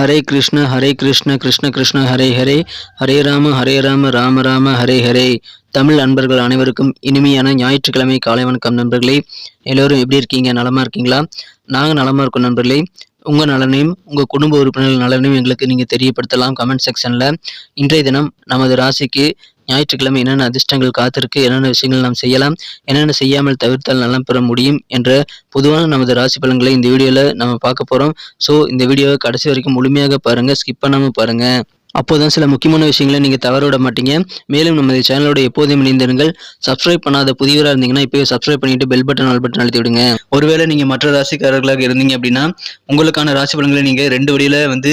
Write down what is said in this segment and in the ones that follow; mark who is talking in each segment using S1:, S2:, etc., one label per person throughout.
S1: ஹரே கிருஷ்ண ஹரே கிருஷ்ண கிருஷ்ண கிருஷ்ண ஹரே ஹரே. ஹரே ராம ஹரே ராம ராம ராம ஹரே ஹரே. தமிழ் அன்பர்கள் அனைவருக்கும் இனிமையான ஞாயிற்றுக்கிழமை காலை வணக்கம் நண்பர்களே. எல்லோரும் எப்படி இருக்கீங்க? நலமா இருக்கீங்களா? நாங்கள் நலமா இருக்கோம் நண்பர்களே. உங்கள் நலனையும் உங்கள் குடும்ப உறுப்பினர்கள் நலனையும் எங்களுக்கு நீங்கள் தெரியப்படுத்தலாம் கமெண்ட் செக்ஷனில். இன்றைய தினம் நமது ராசிக்கு ஞாயிற்றுக்கிழமை என்னென்ன அதிர்ஷ்டங்கள் காத்திருக்கு என்னென்ன விஷயங்கள் நாம் செய்யலாம் என்னென்ன செய்யாமல் தவிர்த்தால் நலம் பெற முடியும் என்ற பொதுவான நமது ராசி பலன்களை இந்த வீடியோவில் நம்ம பார்க்க போகிறோம் ஸோ இந்த வீடியோவை கடைசி வரைக்கும் முழுமையாக பாருங்கள் ஸ்கிப் பண்ணாமல் பாருங்கள் அப்போதான் சில முக்கியமான விஷயங்களை நீங்கள் தவற விட மாட்டீங்க. மேலும் நமது சேனலோட எப்போதும் இணைந்திருங்கள். சப்ஸ்கிரைப் பண்ணாத புதியவராக இருந்தீங்கன்னா இப்போயே சப்ஸ்கிரைப் பண்ணிட்டு பெல் பட்டன் ஆல் பட்டன் அழுத்தி விடுங்க. ஒருவேளை நீங்கள் மற்ற ராசிக்காரர்களாக இருந்தீங்க அப்படின்னா உங்களுக்கான ராசி பலன்களை நீங்கள் ரெண்டு வழியில் வந்து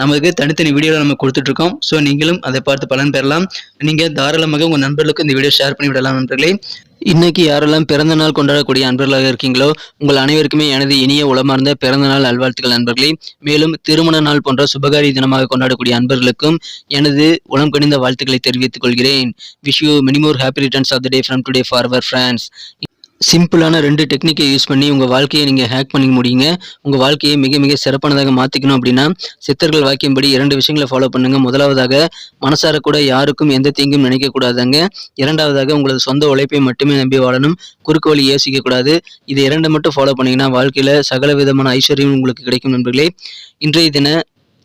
S1: நமக்கு தனித்தனி வீடியோவில் நம்ம கொடுத்துட்ருக்கோம். ஸோ நீங்களும் அதை பார்த்து பலன் பெறலாம். நீங்கள் தாராளமாக உங்கள் நண்பர்களுக்கு இந்த வீடியோ ஷேர் பண்ணி விடலாம் நண்பர்களே. இன்னைக்கு யாரெல்லாம் பிறந்த நாள் கொண்டாடக்கூடிய அன்பர்களாக இருக்கீங்களோ உங்கள் அனைவருக்குமே எனது இனிய உளமார்ந்த பிறந்த நாள் நல்வாழ்த்துக்கள் நண்பர்களே. மேலும் திருமண நாள் போன்ற சுபகாரி தினமாக கொண்டாடக்கூடிய அன்பர்களுக்கும் எனது உளம் கணிந்த வாழ்த்துக்களை தெரிவித்துக் கொள்கிறேன். Wish you many more happy returns of the day from today for our friends சிம்பிளான ரெண்டு டெக்னிக்கை யூஸ் பண்ணி உங்கள் வாழ்க்கையை நீங்கள் ஹேக் பண்ணிக்க முடியுங்க. உங்கள் வாழ்க்கையை மிக மிக சிறப்பானதாக மாற்றிக்கணும் அப்படின்னா சித்தர்கள் வாக்கியம்படி இரண்டு விஷயங்களை ஃபாலோ பண்ணுங்கள் முதலாவதாக மனசார கூட யாருக்கும் எந்த தீங்கும் நினைக்கக்கூடாதாங்க இரண்டாவதாக உங்களது சொந்த உழைப்பை மட்டுமே நம்பி வாழணும். குறுக்கு வழி யோசிக்கக்கூடாது இது இரண்டை மட்டும் ஃபாலோ பண்ணிங்கன்னா வாழ்க்கையில் சகல விதமான ஐஸ்வர்யம் உங்களுக்கு கிடைக்கும் நண்பர்களே. இன்றைய தின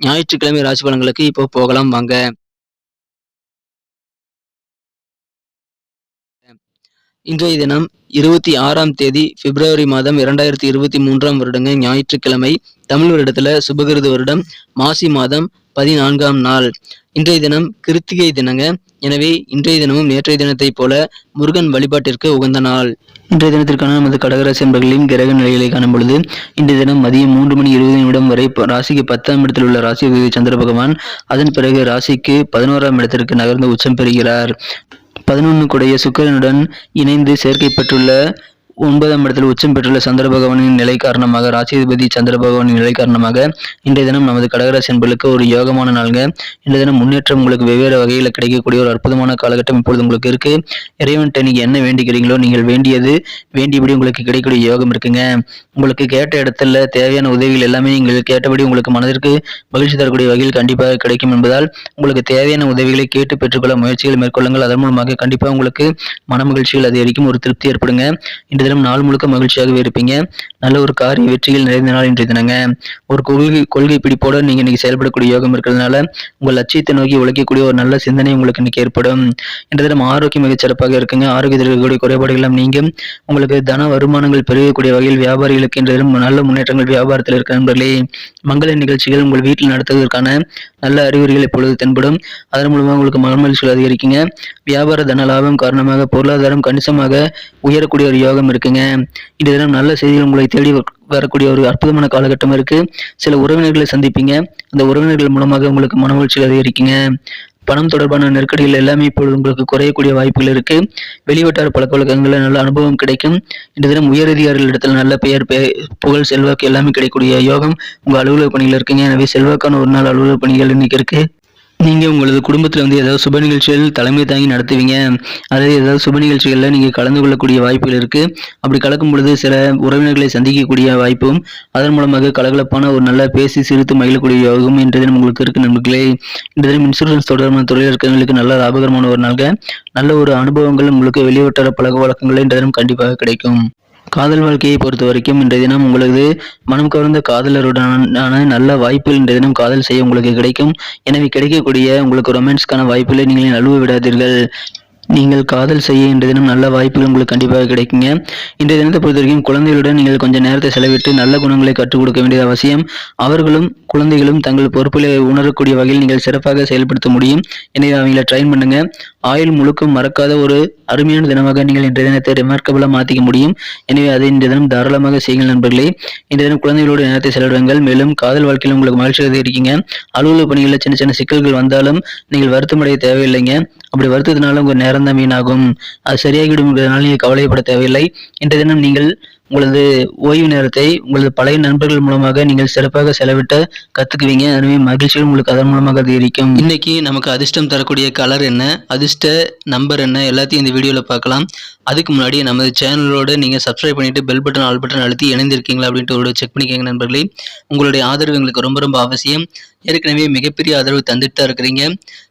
S1: ஞாயிற்றுக்கிழமை ராசி பலன்களுக்கு இப்போ போகலாம் வாங்க. இன்றைய தினம் இருபத்தி ஆறாம் தேதி பிப்ரவரி மாதம் இரண்டாயிரத்தி இருபத்தி மூன்றாம் வருடங்க ஞாயிற்றுக்கிழமை தமிழ் வருடத்துல சுபகிருது வருடம் மாசி மாதம் பதினான்காம் நாள். இன்றைய தினம் கிருத்திகை தினங்க. எனவே இன்றைய தினமும் நேற்றைய தினத்தைப் போல முருகன் வழிபாட்டிற்கு உகந்த நாள். இன்றைய தினத்திற்கான நமது கடகராசி என்பர்களின் கிரக நிலைகளை காணும் பொழுது இன்றைய தினம் மதியம் மூன்று மணி இருபது நிமிடம் வரை ராசிக்கு பத்தாம் இடத்தில் உள்ள ராசி சந்திர பகவான் அதன் பிறகு ராசிக்கு பதினோராம் இடத்திற்கு நகர்ந்து உச்சம் பெறுகிறார். பதினொன்று குடைய சுக்கரனுடன் இணைந்து சேர்க்கை பெற்றுள்ள ஒன்பதாம் இடத்தில் உச்சம் பெற்றுள்ள சந்திர பகவானின் நிலை காரணமாக ராசிபதி சந்திர பகவானின் நிலை காரணமாக இன்றைய தினம் நமது கடகராசி என்பதற்கு ஒரு யோகமான நாளுங்க. இன்றைய தினம் முன்னேற்றம் உங்களுக்கு வெவ்வேறு வகையில் கிடைக்கக்கூடிய ஒரு அற்புதமான காலகட்டம் இப்பொழுது உங்களுக்கு இருக்கு. இறைவன்கிட்ட நீங்க என்ன வேண்டிக்கிறீங்களோ நீங்கள் வேண்டியது வேண்டியபடி உங்களுக்கு கிடைக்கக்கூடிய யோகம் இருக்குங்க. உங்களுக்கு கேட்ட இடத்துல தேவையான உதவிகள் எல்லாமே நீங்கள் கேட்டபடி உங்களுக்கு மனதிற்கு மகிழ்ச்சி தரக்கூடிய வகையில் கண்டிப்பாக கிடைக்கும் என்பதால் உங்களுக்கு தேவையான உதவிகளை கேட்டு பெற்றுக்கொள்ள முயற்சிகள் மேற்கொள்ளுங்கள். அதன் மூலமாக கண்டிப்பாக உங்களுக்கு மன மகிழ்ச்சிகள் அதிகரிக்கும் ஒரு திருப்தி ஏற்படுங்க. இன்றைய தினம் நாள் முழுக்க மகிழ்ச்சியாகவே இருப்பீங்க. நல்ல ஒரு காரிய வெற்றியில் நிறைந்த நாள் இன்றைய தினங்க. ஒரு கொள்கை கொள்கை பிடிப்போட நீங்க இன்னைக்கு செயல்படக்கூடிய யோகம் இருக்கிறதுனால உங்கள் லட்சியத்தை நோக்கி உழைக்கக்கூடிய ஒரு நல்ல சிந்தனை உங்களுக்கு இன்னைக்கு ஏற்படும். இன்றைய தினம் ஆரோக்கியம் மிகச் சிறப்பாக இருக்குங்க. ஆரோக்கியத்தில் இருக்கக்கூடிய குறைபாடுகள் நீங்க உங்களுக்கு தன வருமானங்கள் பெருகக்கூடிய வகையில் வியாபாரிகளுக்கு இன்றைய தினம் நல்ல முன்னேற்றங்கள் வியாபாரத்தில் இருக்க நண்பர்களே மங்கள நிகழ்ச்சிகள் உங்கள் வீட்டில் நடத்துவதற்கான நல்ல அறிகுறிகள் இப்பொழுது தென்படும்? அதன் மூலமாக உங்களுக்கு மனமகிழ்ச்சிகள் அதிகரிக்குங்க. வியாபார தன லாபம் காரணமாக பொருளாதாரம் கணிசமாக உயரக்கூடிய ஒரு யோகம் இருக்குங்க. இந்த தினம் நல்ல செய்திகள் உங்களை தேடி வரக்கூடிய ஒரு அற்புதமான காலகட்டம் இருக்கு. சில உறவினர்களை சந்திப்பீங்க. அந்த உறவினர்கள் மூலமாக உங்களுக்கு மன மகிழ்ச்சி அதிகரிக்குங்க. பணம் தொடர்பான நெருக்கடிகள் எல்லாமே இப்பொழுது உங்களுக்கு குறையக்கூடிய வாய்ப்புகள் இருக்கு. வெளிவட்டார பழக்க வழக்கங்களில் நல்ல அனுபவம் கிடைக்கும். இந்த தினம் உயரதிகாரிகளிடத்தில் நல்ல பெயர் புகழ் செல்வாக்கு எல்லாமே கிடைக்கக்கூடிய யோகம் உங்கள் அலுவலக பணிகள் இருக்குங்க. எனவே செல்வாக்கான ஒரு நாள் அலுவலக பணிகள் இன்னைக்கு இருக்கு. நீங்கள் உங்களது குடும்பத்தில் வந்து ஏதாவது சுப நிகழ்ச்சிகள் தலைமை தாங்கி நடத்துவீங்க. அதாவது ஏதாவது சுப நிகழ்ச்சிகளில் நீங்கள் கலந்து கொள்ளக்கூடிய வாய்ப்புகள் இருக்குது அப்படி கலக்கும் பொழுது சில உறவினர்களை சந்திக்கக்கூடிய வாய்ப்பும் அதன் மூலமாக கலகலப்பான ஒரு நல்ல பேசி சிரித்து மகிழக்கூடிய யோகம் இன்று தினம் உங்களுக்கு இருக்குது நண்பர்களே. இந்த தினம் இன்சூரன்ஸ் தொடர்பான தொழில் இருக்கிறவங்களுக்கு நல்ல லாபகரமான ஒரு நாள்க நல்ல ஒரு அனுபவங்கள் உங்களுக்கு வெளிவட்டார பழக்க வழக்கங்கள் இன்று தினம் கண்டிப்பாக கிடைக்கும். காதல் வாழ்க்கையை பொறுத்த வரைக்கும் இன்றைய தினம் உங்களது மனம் கவர்ந்த காதலருடனான நல்ல வாய்ப்புகள் இன்றைய தினம் காதல் செய்ய உங்களுக்கு கிடைக்கும். எனவே கிடைக்கக்கூடிய உங்களுக்கு ரொமான்ஸ்க்கான வாய்ப்புகளை நீங்கள் நழுவ விடாதீர்கள். நீங்கள் காதல் செய்ய இன்றைய தினம் நல்ல வாய்ப்புகள் உங்களுக்கு கண்டிப்பாக கிடைக்குங்க. இன்றைய தினத்தை பொறுத்த வரைக்கும் குழந்தைகளுடன் நீங்கள் கொஞ்சம் நேரத்தை செலவிட்டு நல்ல குணங்களை கற்றுக் கொடுக்க வேண்டியது அவசியம். அவர்களும் குழந்தைகளும் தங்கள் பொறுப்புகளை உணரக்கூடிய வகையில் நீங்கள் சிறப்பாக செயல்படுத்த முடியும். எனவே அவங்கள ட்ரைன் பண்ணுங்க. ஆயுள் முழுக்க மறக்காத ஒரு அருமையான தினமாக நீங்கள் இன்றைய தினத்தை ரிமார்க்கபிளாக மாற்றிக்க முடியும். எனவே அதை இன்றைய தினம் தாராளமாக செய்யுங்கள் நண்பர்களே. இன்றைய தினம் குழந்தைகளோட நேரத்தை செலவிடுங்கள். மேலும் காதல் வாழ்க்கையில் உங்களுக்கு மகிழ்ச்சியாக இருக்கீங்க அலுவலக பணிகளில் சின்ன சின்ன சிக்கல்கள் வந்தாலும் நீங்கள் வருத்தமடைய தேவையில்லைங்க. அப்படி வருத்தத்தினால உங்கள் நேரம் இறந்த மீனாகும். அது சரியாகிவிடும்ன்றதுனால நீங்கள் கவலைப்பட தேவையில்லை. இன்றைய தினம் நீங்கள் உங்களது ஓய்வு நேரத்தை உங்களது பழைய நண்பர்கள் மூலமாக நீங்கள் சிறப்பாக செலவிட்ட கத்துக்குவீங்க. எனவே மகிழ்ச்சியும் உங்களுக்கு அதன் மூலமாக அதிகரிக்கும். இன்னைக்கு நமக்கு அதிர்ஷ்டம் தரக்கூடிய கலர் என்ன? அதிர்ஷ்ட நம்பர் என்ன? எல்லாத்தையும் இந்த வீடியோவில் பார்க்கலாம். அதுக்கு முன்னாடி நமது சேனலோடு நீங்கள் சப்ஸ்கிரைப் பண்ணிட்டு பெல் பட்டன் ஆல் பட்டன் அழுத்தி இணைந்திருக்கீங்களா அப்படின்ட்டு ஒரு செக் பண்ணிக்கோங்க நண்பர்களே. உங்களுடைய ஆதரவு எங்களுக்கு ரொம்ப ரொம்ப அவசியம். ஏற்கனவே மிகப்பெரிய ஆதரவு தந்துட்டு தான் இருக்கிறீங்க.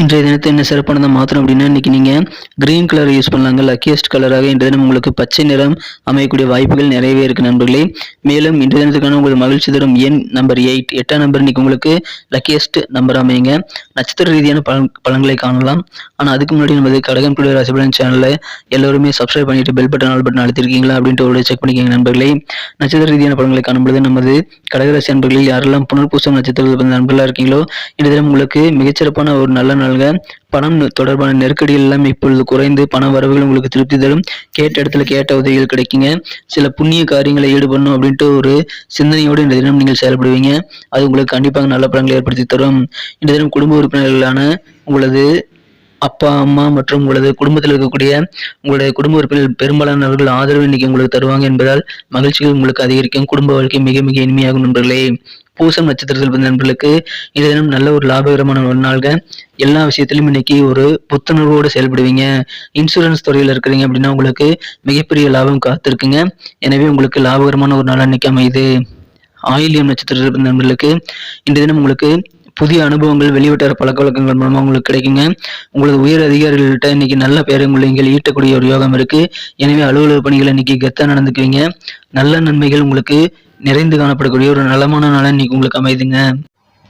S1: இன்றைய தினத்தை என்ன சிறப்பானதாக மாற்றணும் அப்படின்னா இன்றைக்கி நீங்கள் க்ரீன் கலர் யூஸ் பண்ணலாங்க. லக்கியஸ்ட் கலராக இன்றைய தினம் உங்களுக்கு பச்சை நிறம் அமையக்கூடிய வாய்ப்புகள் நிறையவே இருக்குது நண்பர்களே. மேலும் இன்றைய தினத்துக்கான உங்கள் மகிழ்ச்சி தரும் எண் நம்பர் எயிட் எட்டாம் நம்பர் இன்றைக்கி உங்களுக்கு லக்கியஸ்ட் நம்பர் அமையுங்க. நட்சத்திர ரீதியான பலன் பலன்களை காணலாம். ஆனால் அதுக்கு முன்னாடி நமது கடகம் குடிய ராசிபலன் சேனலில் எல்லோருமே சப்ஸ்கிரைப் பண்ணிட்டு பெல் பட்டன் ஆல் பட்டன் அழுத்திருக்கீங்களா அப்படின்ட்டு ஒரு செக் பண்ணிக்கோங்க நண்பர்களே. நட்சத்திர ரீதியான பலன்களை காணும்பொழுது நமது கடகராசி நண்பர்களில் யாரெல்லாம் புனர்பூசம் நட்சத்திரத்தில் நண்பர்களாக இருக்கீங்களோ இன்றைய தினம் உங்களுக்கு மிகச்சிறப்பான ஒரு நல்ல நல்க. பணம் தொடர்பான நெருக்கடிகள் எல்லாம் இப்பொழுது குறைந்து பண வரவுகள் உங்களுக்கு திருப்தி தரும். கேட்ட இடத்துல கேட்ட உதவிகள் கிடைக்குங்க. சில புண்ணிய காரியங்களை ஈடுபடணும் அப்படின்ட்டு ஒரு சிந்தனையோடு இந்த தினம் நீங்கள் செயல்படுவீங்க. அது உங்களுக்கு கண்டிப்பாக நல்ல பலன்களை ஏற்படுத்தி தரும். இந்த தினம் குடும்ப உறுப்பினர்களான உங்களது அப்பா அம்மா மற்றும் உங்களது குடும்பத்தில் இருக்கக்கூடிய உங்களுடைய குடும்ப உறுப்பினர் பெரும்பாலானவர்கள் ஆதரவு இன்னைக்கு உங்களுக்கு தருவாங்க என்பதால் மகிழ்ச்சிகள் உங்களுக்கு அதிகரிக்கும். குடும்ப வாழ்க்கை மிக மிக இனிமையாகும் நண்பர்களே. பூசம் நட்சத்திரத்தில் பிறந்த நண்பர்களுக்கு இந்த தினம் நல்ல ஒரு லாபகரமான ஒரு நாள்க எல்லா விஷயத்திலும் இன்னைக்கு ஒரு புத்துணர்வோடு செயல்படுவீங்க. இன்சூரன்ஸ் துறையில் இருக்கிறீங்க அப்படின்னா உங்களுக்கு மிகப்பெரிய லாபம் காத்திருக்குங்க. எனவே உங்களுக்கு லாபகரமான ஒரு நாள் அன்னைக்கு அமையுது. ஆயிலியம் நட்சத்திரத்தில் பிறந்த நண்பர்களுக்கு இந்த தினம் உங்களுக்கு புதிய அனுபவங்கள் வெளிவட்டார பழக்க வழக்கங்கள் மூலமாக உங்களுக்கு கிடைக்குங்க. உங்களது உயர் அதிகாரிகள்கிட்ட இன்னைக்கு நல்ல பேரை நீங்கள் ஈட்டக்கூடிய ஒரு யோகம் இருக்கு. எனவே அலுவலக பணிகள் இன்னைக்கு கெத்தா நடந்துக்குவீங்க. நல்ல நன்மைகள் உங்களுக்கு நிறைந்து காணப்படக்கூடிய ஒரு நலமான நாளாக இன்னைக்கு உங்களுக்கு அமைதுங்க.